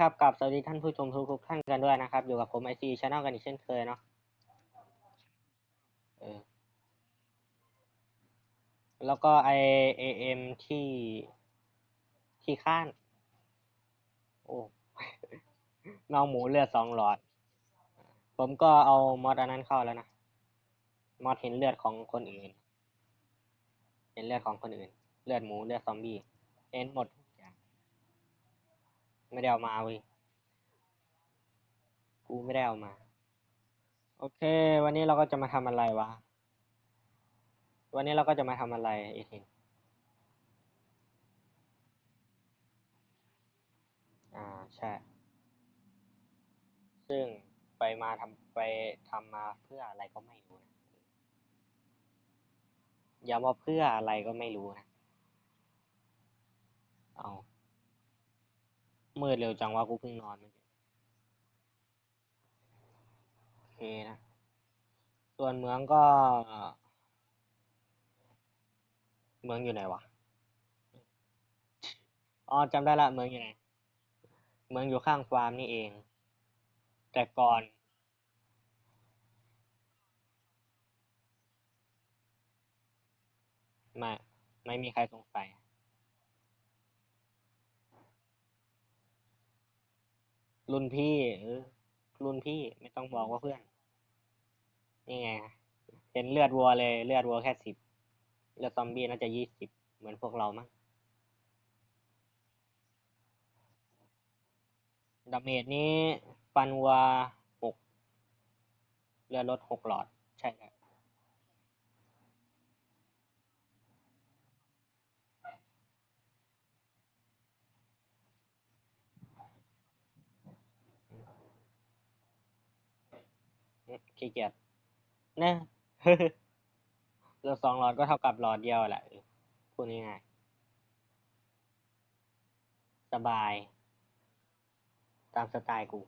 ครับกับสวัสดีท่านผู้ชมทุกทุกๆท่านกันด้วยนะครับ อยู่กับผมไอซีชาแนลกันอีกเช่นเคยเนาะแล้วก็ไอเอ็มที่ที่ข้านโอ้น้องหมูเลือดสองหลอด ผมก็เอามอดอันนั้นเข้าแล้วนะมอดเห็นเลือดของคนอื่น เห็นเลือดของคนอื่น เลือดหมูเลือดซอมบี้เห็นหมด ไม่ได้เอามาเว้ยกูไม่ได้เอามา โอเค วันนี้เราก็จะมาทำอะไรวะ วันนี้เราก็จะมาทำอะไรเอทินอ่าใช่ ซึ่งไปมาทำไปทำมาเพื่ออะไรก็ไม่รู้นะย้ำว่าเพื่ออะไรก็ไม่รู้นะ เอา มืดเร็วจังว่ากูเพิ่งนอนเมื่อกี้โอเคนะ ส่วนเมืองก็ เมืองอยู่ไหนวะ อ๋อจำได้ละเมืองอยู่ไหน เมืองอยู่ข้างฟาร์มนี่เอง แต่ก่อนไม่ไม่มีใครสงสัย รุ่นพี่เออรุ่นพี่ไม่ต้องบอกว่าเพื่อน นี่ไงเห็นเลือดวัวเลย เลือดวัวแค่สิบ เลือดซอมบี้น่าจะยี่สิบ เหมือนพวกเรามั้งดาเมจนี้ฟันวัวหก เลือดลดหกหลอด ใช่ครับ ขี้เกียจนะเลือดสองหลอดก็เท่ากับหลอดเดียวแหละเออพูดง่ายๆสบาย ตามสไตล์กู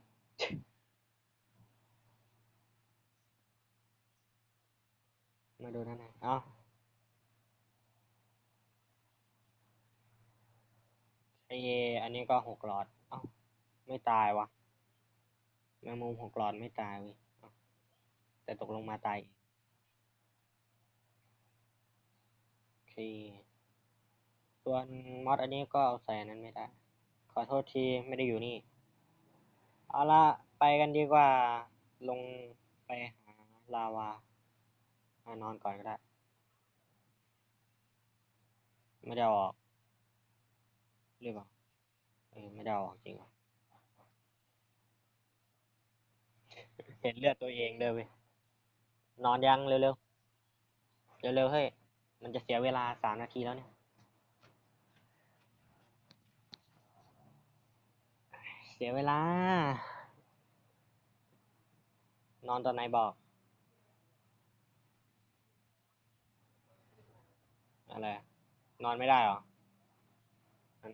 มาดูนั่นนะเอ้าไอเออันนี้ก็หกหลอด เอ้า ไม่ตายวะแมงมุมหกหลอดไม่ตายเว้ยเอ้า แต่ตกลงมาตายโอเคส่วนมอดอันนี้ก็เอาใส่นั้นไม่ได้ ขอโทษทีไม่ได้อยู่นี่ เอาละไปกันดีกว่าลงไปหาลาวามานอนก่อนก็ได้ ไม่ได้ออกหรือเปล่าเออไม่ได้ออกจริงเหรอเห็นเลือดตัวเองเลยเว้ย นอนยังเร็วๆ เร็วๆ เฮ้ย มันจะเสียเวลาสามนาทีแล้วเนี่ย เสียเวลา นอนตอนไหนบอก อะไร นอนไม่ได้เหรอ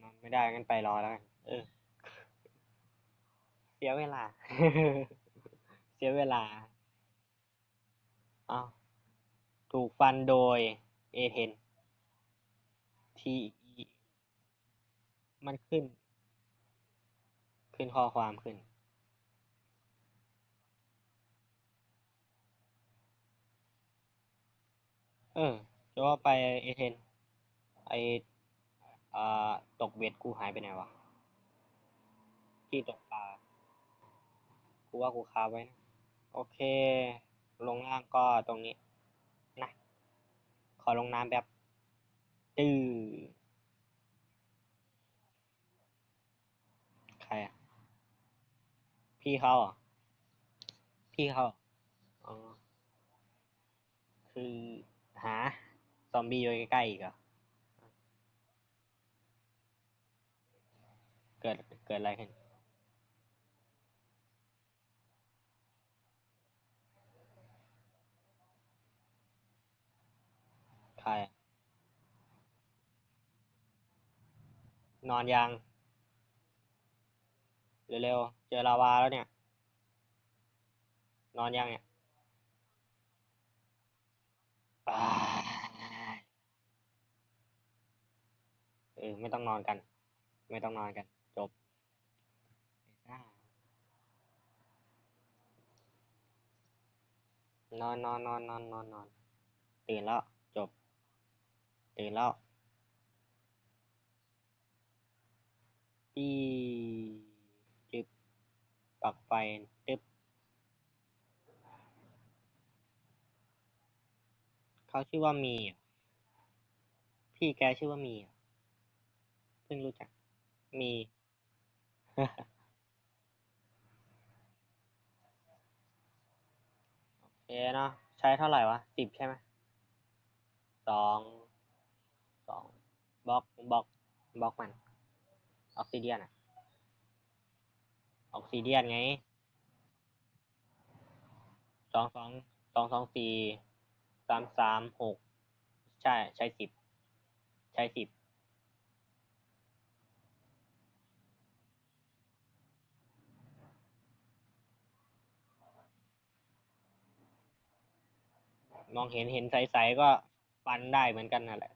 นอนไม่ได้งั้นไปรอแล้วกัน เออ เสียเวลา เสียเวลา อ้าวถูกฟันโดยเอเทนทีมันขึ้น ขึ้นข้อความขึ้น เออจะว่าไปเอเทนไออ่าตกเบ็ดกูหายไปไหนวะ ที่ตกปลา กูว่ากูคาไว้นะ โอเค ลงล่างก็ตรงนี้นะขอลงน้ำแบบตื้อใครอะพี่เขาเหรอพี่เขาอ๋อคือหาซอมบี้อยู่ใกล้ๆอีกเหรอเกิดเกิดอะไรขึ้น ภัย นอนยัง เร็วๆ เจอลาวาแล้วเนี่ย นอนยังเนี่ยเออไม่ต้องนอนกัน ไม่ต้องนอนกัน จบนอนนอนนอนนอนนอนนอนตื่นแล้ว ตื่นแล้วปีจึบปักไฟตึบเขาชื่อว่ามี พี่แกชื่อว่ามีเพิ่งรู้จัก มี โอเคเนาะใช้เท่าไหร่วะสิบใช่ไหมสอง บล็อกบล็อกบล็อกมันออกซิเดียนอะออกซิเดียนไงสองสองสองสองสี่สามสามหกใช่ใช้สิบใช้สิบมองเห็นเห็นใสๆก็ฟันได้เหมือนกันนั่นแหละ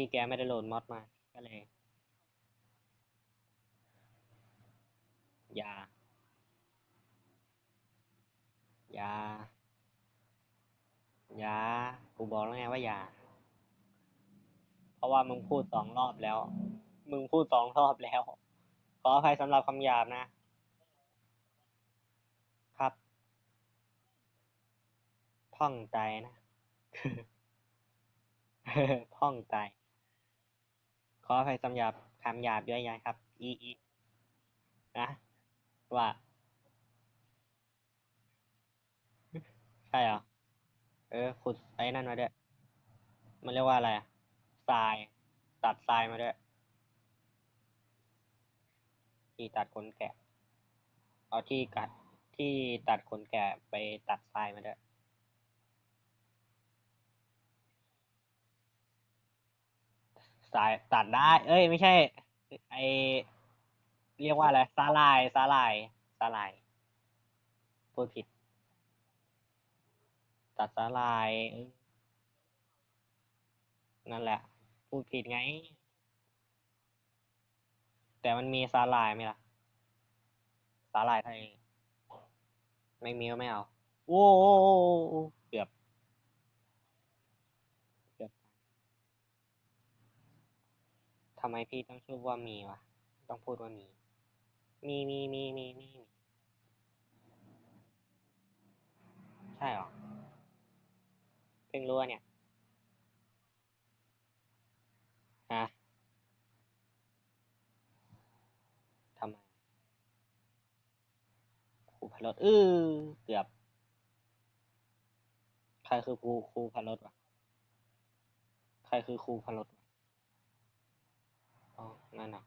เออพี่แกไม่ได้โหลดมอดมา ก็เลย อย่า อย่า อย่า กูบอกแล้วไงว่าอย่า เพราะว่ามึงพูดสองรอบแล้ว มึงพูดสองรอบแล้ว ขออภัยสำหรับคำหยาบนะ ครับพ่องใจนะพ่องใจ ออภัยสำหรับคำหยาบด้วยนะครับ อีอีนะว่าใช่เหรอ เออ ขุดไอ้นั่นมาด้วย มันเรียกว่าอะไรทราย ตัดทรายมาด้วยที่ตัดขนแกะ เอาที่กัดที่ตัดขนแกะไปตัดทรายมาด้วย สายตัดได้ เอ้ย ไม่ใช่ ไอเรียกว่าอะไรสาลายสาลายสาลายพูดผิด ตัดสาลาย นั่นแหละ พูดผิดไง แต่มันมีสาลายไหมล่ะสาลายไทยไม่มีก็ไม่เอา โอ้โหเกือบ เกือบ ทำไมพี่ต้องพูดว่ามีวะ ต้องพูดว่ามี มีมีมีมีมีมใช่หรอ เพิ่งรู้อะเนี่ย ฮะทำไมครูพารถเออเกือบ ใครคือครูครูพารถวะ ใครคือครูพารถ อ๋อ นั่นน่ะ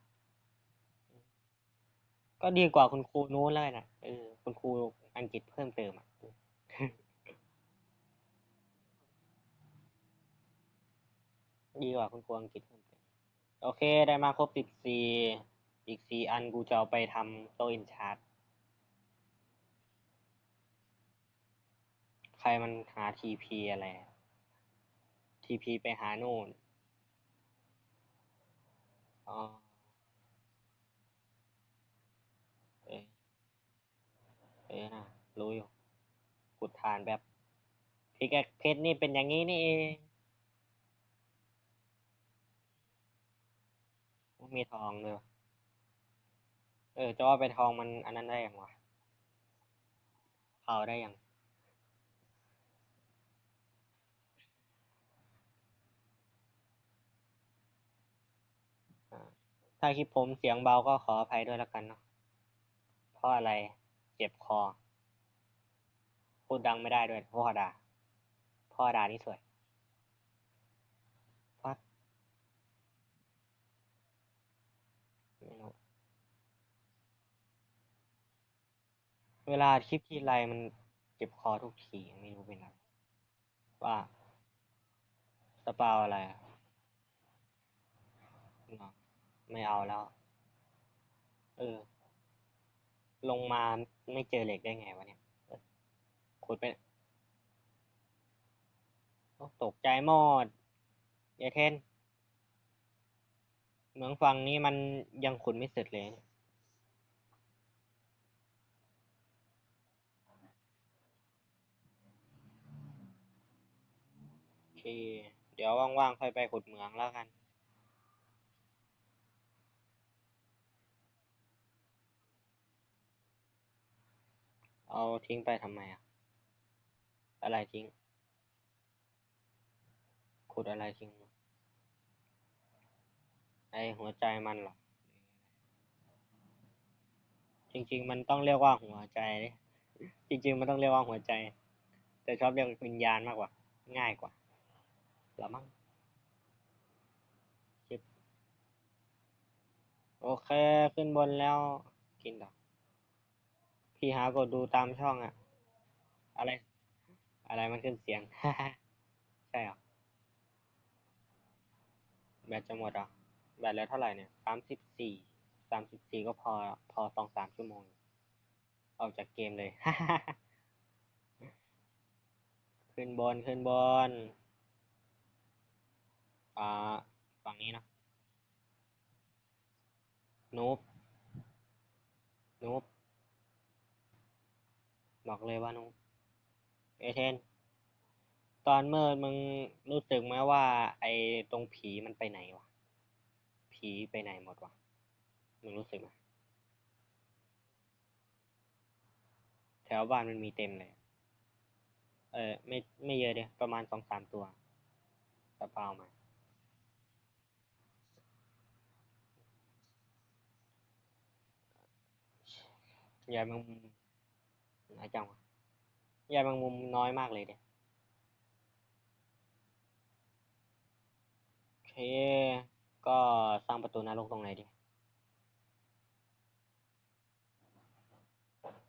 ก็ดีกว่าคุณครูนู้นเลยนะเออ คุณครูอังกฤษเพิ่มเติมอะ ดีกว่าคุณครูอังกฤษเพิ่มเติม โอเค ได้มาครบสิบสี่อีกสี่อันกูจะเอาไปทำโต๊ะอินชาร์ตใครมันหาทีพีอะไรทีพีไปหาโน่น อ๋อเอ้ยเอ้ยนะรู้อยู่ขุดทานแบบพิกแอคเพชรนี่เป็นอย่างนี้นี่เองมีทองเลยเออจะว่าไปทองมันอันนั้นได้ยังวะเผาได้ยัง ถ้าคลิปผมเสียงเบาก็ขออภัยด้วยแล้วกันเนาะ เพราะอะไร เจ็บคอ พูดดังไม่ได้ด้วยพ่อด่า พ่อด่านี่สวยฟัดไม่รู้เวลาคลิปทีไรมันเจ็บคอทุกทีไม่รู้เป็นอะไรว่าสปาอะไรอะ ไม่เอาแล้ว เออ ลงมาไม่เจอเหล็กได้ไงวะเนี่ยขุดไปตกใจมอดยายเทนเมืองฝั่งนี้มันยังขุดไม่เสร็จเลยเดี๋ยวว่างๆค่อยไปขุดเหมืองแล้วกัน เอาทิ้งไปทำไมอะ อะไรทิ้ง ขุดอะไรทิ้ง ไอหัวใจมันหรอ จริง ๆ มันต้องเรียกว่าหัวใจดิจริง ๆ มันต้องเรียกว่าหัวใจ แต่ชอบเรียกวิญญาณมากกว่า ง่ายกว่าละมั้งโอเค ขึ้นบนแล้วกินต่อ พี่หากดดูตามช่องอะอะไร อะไรมันขึ้นเสียง ใช่หรอแบตจะหมดอะแบตแล้วเท่าไหร่เนี่ยสามสิบสี่สามสิบสี่ก็พอพอสองสามชั่วโมง ออกจากเกมเลย ขึ้นบนขึ้นบนอ่าฝั่งนี้นะนูบนูบ บอกเลยว่านูบเอเทน ตอนเมื่อมึงรู้สึกไหมว่า ไอ้ตรงผีมันไปไหนวะ ผีไปไหนหมดวะ มึงรู้สึกไหมแถวบ้านมันมีเต็มเลย เออ ไม่ไม่เยอะเดียประมาณสองสามตัวกระเป๋ามายายแมง มุมน้อยจังวะยายแมงมุมน้อยมากเลยเดียโอเค ก็สร้างประตูนรกตรงไหนดี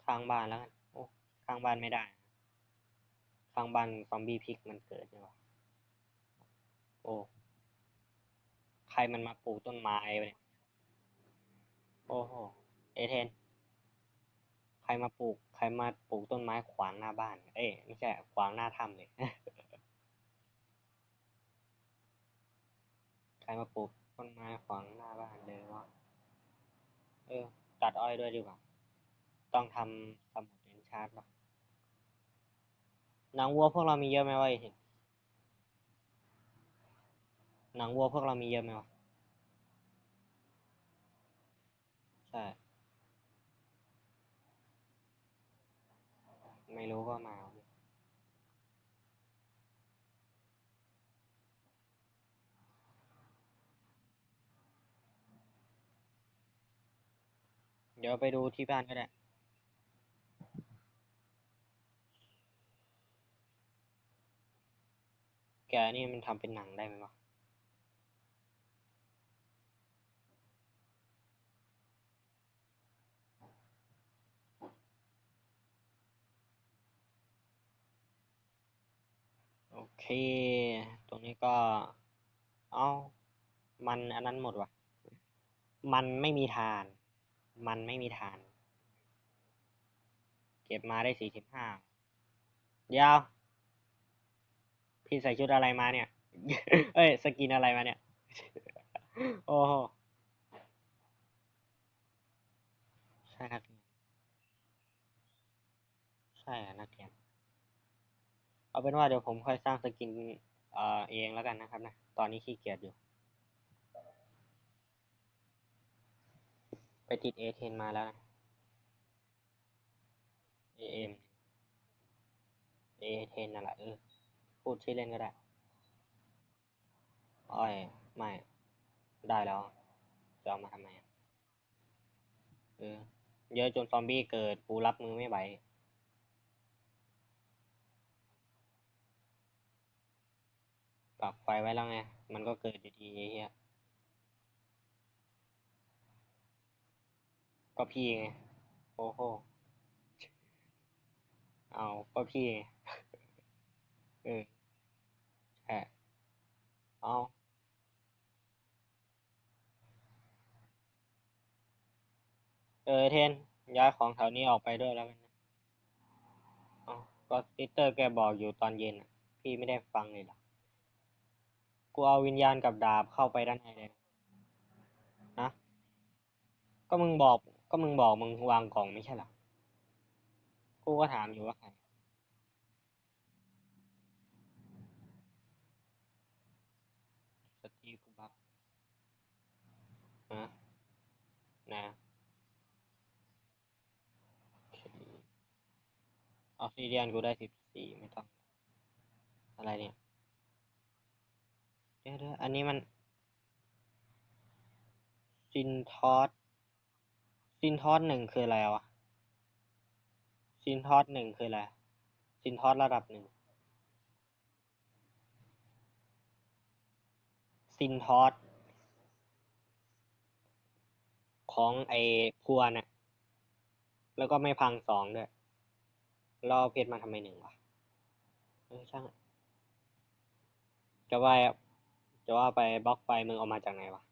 ข้างบ้านแล้วกันโอ้ข้างบ้านไม่ได้ ข้างบ้านซอมบี้พิกมันเกิดเนี่ยวะโอ้ใครมันมาปลูกต้นไม้ไปเนี่ยโอ้โหเอเทน ใครมาปลูก ใครมาปลูกต้นไม้ขวางหน้าบ้าน เอ้ยไม่ใช่ขวางหน้าถ้ำเลยใครมาปลูกต้นไม้ขวางหน้าบ้านเลยวะเออตัดอ้อยด้วยดีกว่า ต้องทำสมุดเอนชาร์ดป่ะหนังวัวพวกเรามีเยอะไหมวะเห็นหนังวัวพวกเรามีเยอะไหมวะใช่ ไม่รู้ก็มาเดี๋ยวไปดูที่บ้านก็ได้แกนี่มันทำเป็นหนังได้ไหมวะ เค ตรงนี้ก็ เอามันอันนั้นหมดวะมันไม่มีทาน มันไม่มีทาน เก็บมาได้สี่สิบห้าเดี๋ยว พี่ใส่ชุดอะไรมาเนี่ย เอ้ย สกินอะไรมาเนี่ย โอ้โหใช่นักเรียนใช่อะนักเรียน เอาเป็นว่าเดี๋ยวผมค่อยสร้างสกินเอ่อเองแล้วกันนะครับนะ ตอนนี้ขี้เกียจอยู่ ไปติดเอเทนมาแล้วนะ AM เอเทนนั่นแหละเออ พูดชื่อเล่นก็ได้ อ้อย ไม่ ได้แล้ว จะเอามาทำไมเออ เยอะจนซอมบี้เกิดกูรับมือไม่ไหว ปักไฟไว้แล้วไง มันก็เกิดอยู่ดีเหี้ยก็พี่ไง โอ้โห เอาก็พี่เออใช่เอาเออเทน ย้ายของแถวนี้ออกไปด้วยแล้วกันนะเอาก็ติเตอร์แกบอกอยู่ตอนเย็นอะพี่ไม่ได้ฟังเลยหรอ กูเอาวิญญาณกับดาบเข้าไปด้านในเลยนะก็มึงบอก ก็มึงบอกมึงวางกล่องไม่ใช่หรอ กูก็ถามอยู่ว่าใครสตีฟบักนะนะออฟซิเดียนกูได้สิบสี่ไม่ต้อง อะไรเนี่ย เดี๋ยวยอันนี้มันซินทอสซินทอสหนึ่งคืออะไรวะซินทอสหนึ่งคืออะไรซินทอสระดับหนึ่งซินทอสของไอ้พัวน่ะแล้วก็ไม่พังสองด้วยราเอเพชรมาทำไมหนึ่งวะเออช่างจะว่า จะว่าไปบล็อกไฟมึงเอามาจากไหนวะ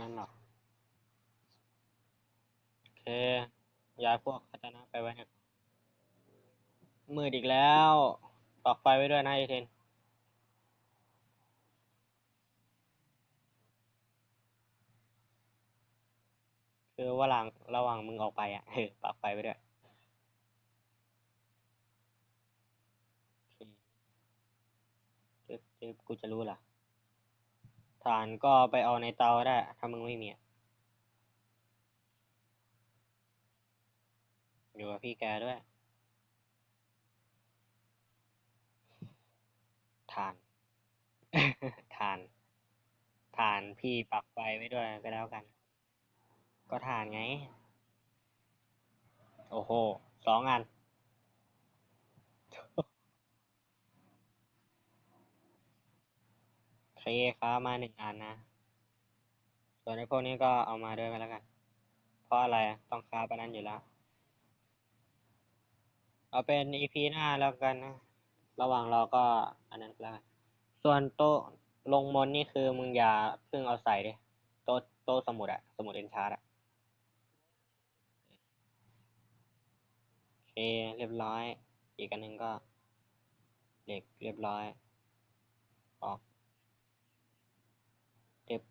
งั้นหรอโอเค ย้ายพวกคาตานะไปไว้ให้มืดอีกแล้วตอกไฟไว้ด้วยนะไอเทน คือว่าหลังระหว่างมึงออกไปอะเออปักไฟไว้ด้วยเจึ๊บจึ๊บกูจะรู้ล่ะ ฐานก็ไปเอาในเตาได้ ถ้ามึงไม่มีอะอยู่กับพี่แกด้วย ฐาน ฐาน ฐานพี่ปักไฟไว้ด้วยก็แล้วกัน ก็ฐานไง โอ้โห สองอัน เคครับมาหนึ่งอันนะ ส่วนในพวกนี้ก็เอามาด้วยกันแล้วกัน เพราะอะไรต้องคาปนั้นอยู่แล้ว เอาเป็น EP หน้าแล้วกันนะ ระหว่างรอก็อันนั้นแล้วกัน ส่วนโต๊ะลงมนนี่คือมึงอย่าเพิ่งเอาใส่ดิโต๊ะโต๊ะสมุดอะสมุดเอ็นชาร์ดอะโอ เคเรียบร้อย อีกอันหนึ่งก็เหล็กเรียบร้อย ออกเก็บ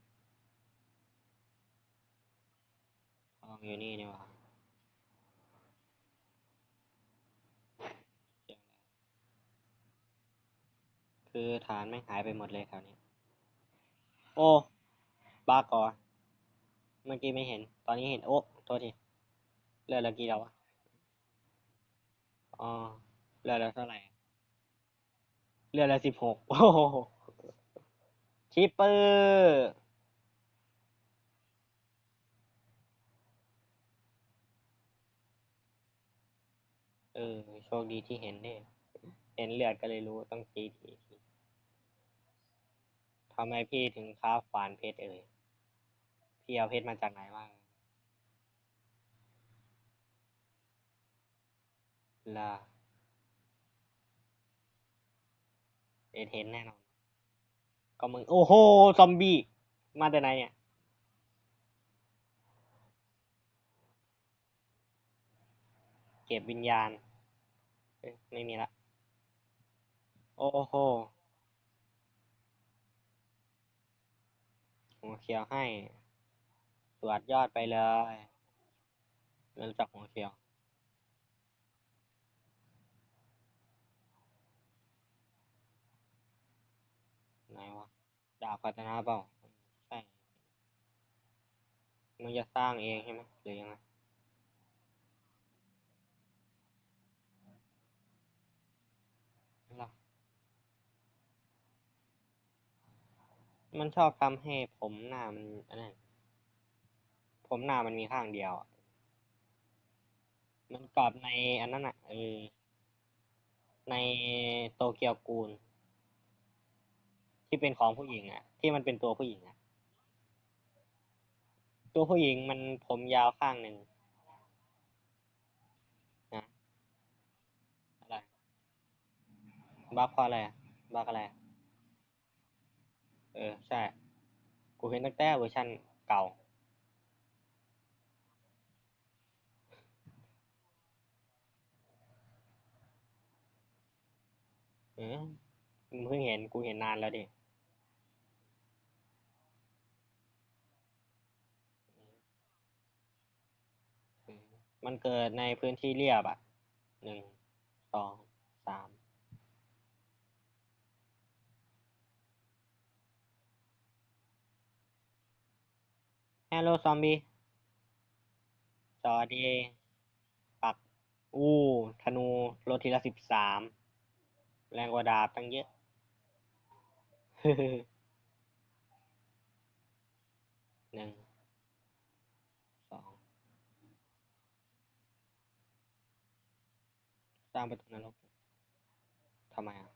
ทองอยู่นี่นี่ว่าเสียงอะคือฐานไม่หายไปหมดเลยแถวนี้ โอ้บ้าก่อนเมื่อกี้ไม่เห็น ตอนนี้เห็น โอ้ โทษที เลือดละกี่แล้ววะ อ๋อเลือดละเท่าไหร่เลือดละสิบหกโอ้โหชิปเปอร์เออโชคดีที่เห็นเนี่ยเห็นเลือดก็เลยรู้ต้องจีทีทีทำไมพี่ถึงค้าฝานเพชรเอ่ยพี่เอาเพชรมาจากไหนบ้าง ล่ะเอเห็นแน่นอน ก็มึง โอ้โห ซอมบี้ มาแต่ไหนเนี่ยเก็บวิญญาณ ไม่มีละ โอ้โหหัวเขียวให้สวดยอดไปเลยไม่รู้จักหัวเขียว ไหนวะดาบพัฒนาเปล่าใช่มึงจะสร้างเองใช่ไหมหรือยังไงมันชอบทำให้ผมหน้ามันอันนั้นผมหน้ามันมีข้างเดียว มันกรอบในอันนั้นอะเออในโตเกียวกูล ที่เป็นของผู้หญิงอะ ที่มันเป็นตัวผู้หญิงอะ ตัวผู้หญิงมันผมยาวข้างหนึ่งนะอะไรบักพราอะไรบักอะไร เออ ใช่ กูเห็นตั้งแต่เวอร์ชันเก่าเออมึงเพิ่งเห็นกูเห็นนานแล้วดิ มันเกิดในพื้นที่เรียบอะหนึ่งสองสามฮัลโหลซอมบี้สวัสดีปัก อู้ ธนูโลทีละสิบสาม แรงกว่าดาบตั้งเยอะ หนึ่ง ร้างประตูนรกทำไมอะ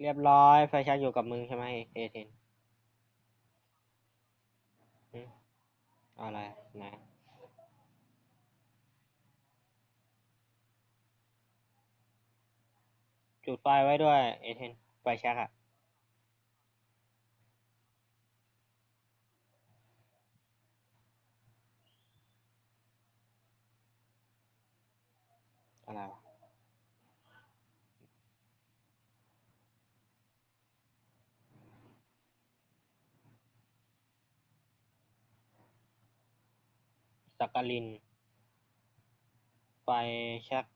เรียบร้อย ไฟชักอยู่กับมึงใช่ไหมเอเทนอะไรไหนจุดไฟไว้ด้วย เอเทน ไฟชักอะ อะไรวะสักกลินไฟชัก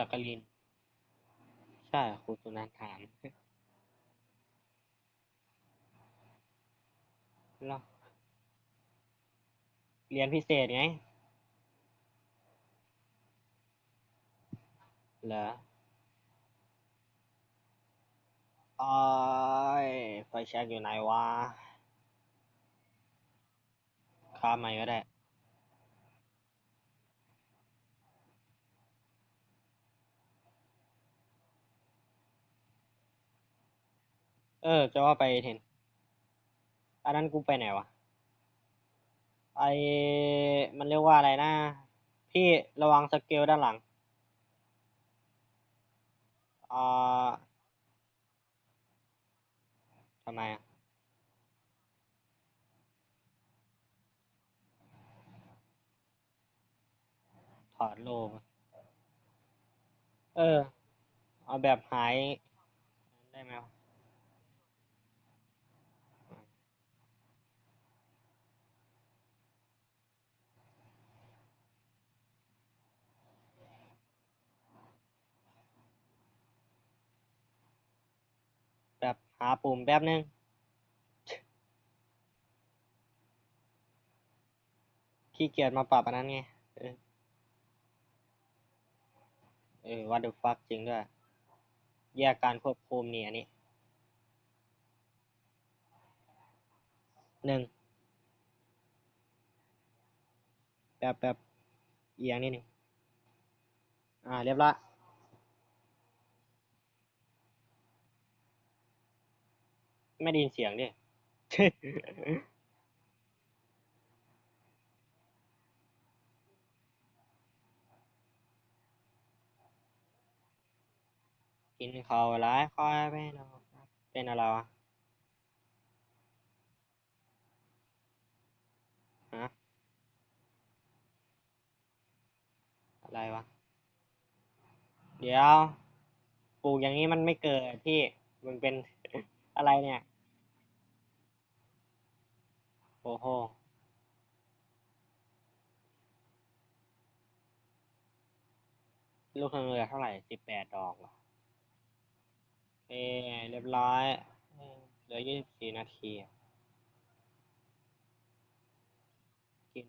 สักกลิน ใช่ครูสุนันถามเหรอเรียนพิเศษไง เหรอออยไฟแช็กอยู่ไหนวะข้ามใหม่ก็ได้ เออ จะว่าไปเทนอันนั้นกูไปไหนวะไอมันเรียกว่าอะไรนะ พี่ระวังสเกลด้านหลังอ่าทำไมอะถอดโล่มเออ เอาแบบหาย ได้ไหมวะแบบ หาปุ่มแป๊บนึงขี้เกียจมาปรับอันนั้นไง เออเออ what the fuck จริงด้วย แยกการควบคุมนี่อันนี้หนึ่งแบบแบบเอียงนิดนึงอ่า เรียบร้อย ไม่ได้ยินเสียงดิ กินข้าวหลายคอยไปนอนเป็นอะไรวะฮะอะไรวะ เดี๋ยว ปลูกอย่างนี้มันไม่เกิดพี่ มันเป็นอะไรเนี่ย โอ้โหลูกธนูเหลือเท่าไหร่สิบแปดดอกเหรอโอเคเรียบร้อยเหลือยี่สิบสี่นาทีกิน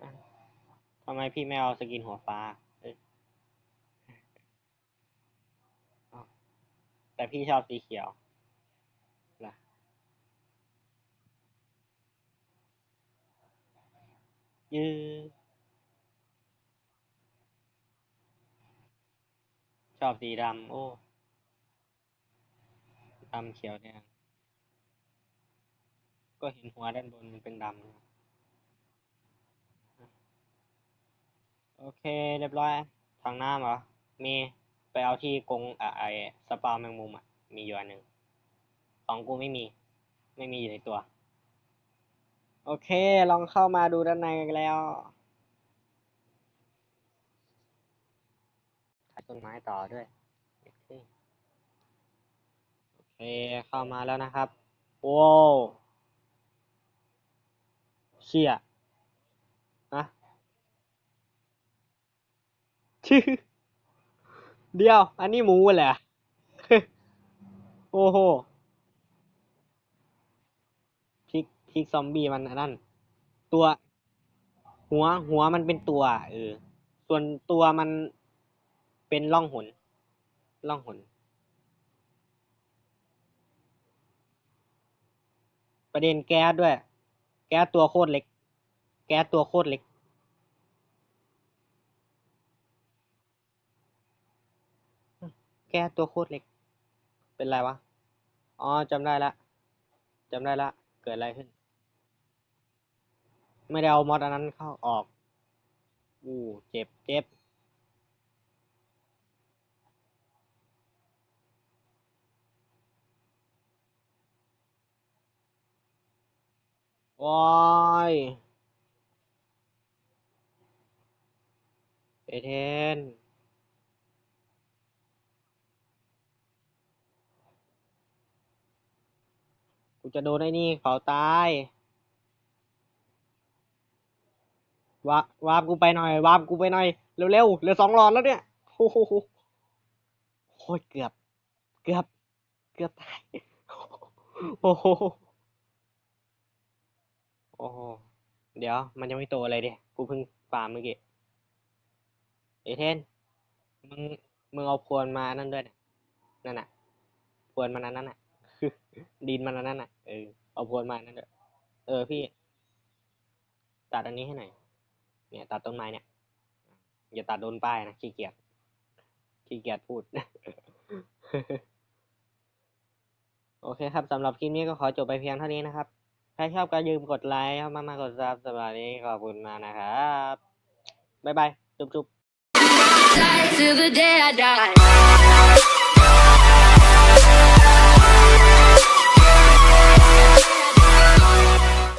มันทำไมพี่ไม่เอาสกินหัวฟ้า แต่พี่ชอบสีเขียวล่ะยือชอบสีดำโอ้ดำเขียวแดงก็เห็นหัวด้านบนมันเป็นดำนะโอเค เรียบร้อย ทางน้ำเหรอ มี ไปเอาที่กรงอะไอสปาแมงมุมอะ มีอยู่อันหนึ่งของกูไม่มี ไม่มีอยู่ในตัว โอเค ลองเข้ามาดูด้านในกันแล้วต้นไม้ต่อด้วยโอเคโอเค เข้ามาแล้วนะครับโว้วเชี่ยนะชื่อ เดียว อันนี้หมูเหรอโอ้โหพริกพริกซอมบี้มันอันนั่น ตัว หัวหัวมันเป็นตัวเออส่วนตัวมันเป็นล่องหนล่องหนประเด็นแก๊สด้วย แก๊สตัวโคตรเล็ก แก๊สตัวโคตรเล็ก ก๊สตัวโคตรเล็ก เป็นไรวะ อ๋อจำได้ละจำได้ละ เกิดอะไรขึ้น ไม่ได้เอามอดอันนั้นเข้าออก อู้เจ็บเจ็บโอ้ยเอเทน กูจะโดนไอ้นี่เขาตาย วาวาบกูไปหน่อยวาบกูไปหน่อย เร็วๆเหลือสองหลอดแล้วเนี่ยโอ้โหโคตรเกือบ เกือบ เกือบตาย โอ้โหโอ้โหเดี๋ยว มันยังไม่โตอะไรดิกูเพิ่งฟาร์มเมื่อกี้เอเทนมึงมึงเอาพวนมานั่นด้วยนะนั่นน่ะพวนมันอันนั้นน่ะ ดินมันอันนั้นน่ะเออเอาพวนมานั่นด้วยเออพี่ ตัดอันนี้ให้หน่อยเนี่ย ตัดต้นไม้เนี่ยอย่าตัดโดนป้ายนะขี้เกียจขี้เกียจพูด โอเคครับสำหรับคลิปนี้ก็ขอจบไปเพียงเท่านี้นะครับ ใครชอบก็ยืมกดไลค์เข้ามากๆกดซับสำหรับนี้ขอบคุณมากนะครับ บ๊ายบาย จุ๊บๆ till Yeah.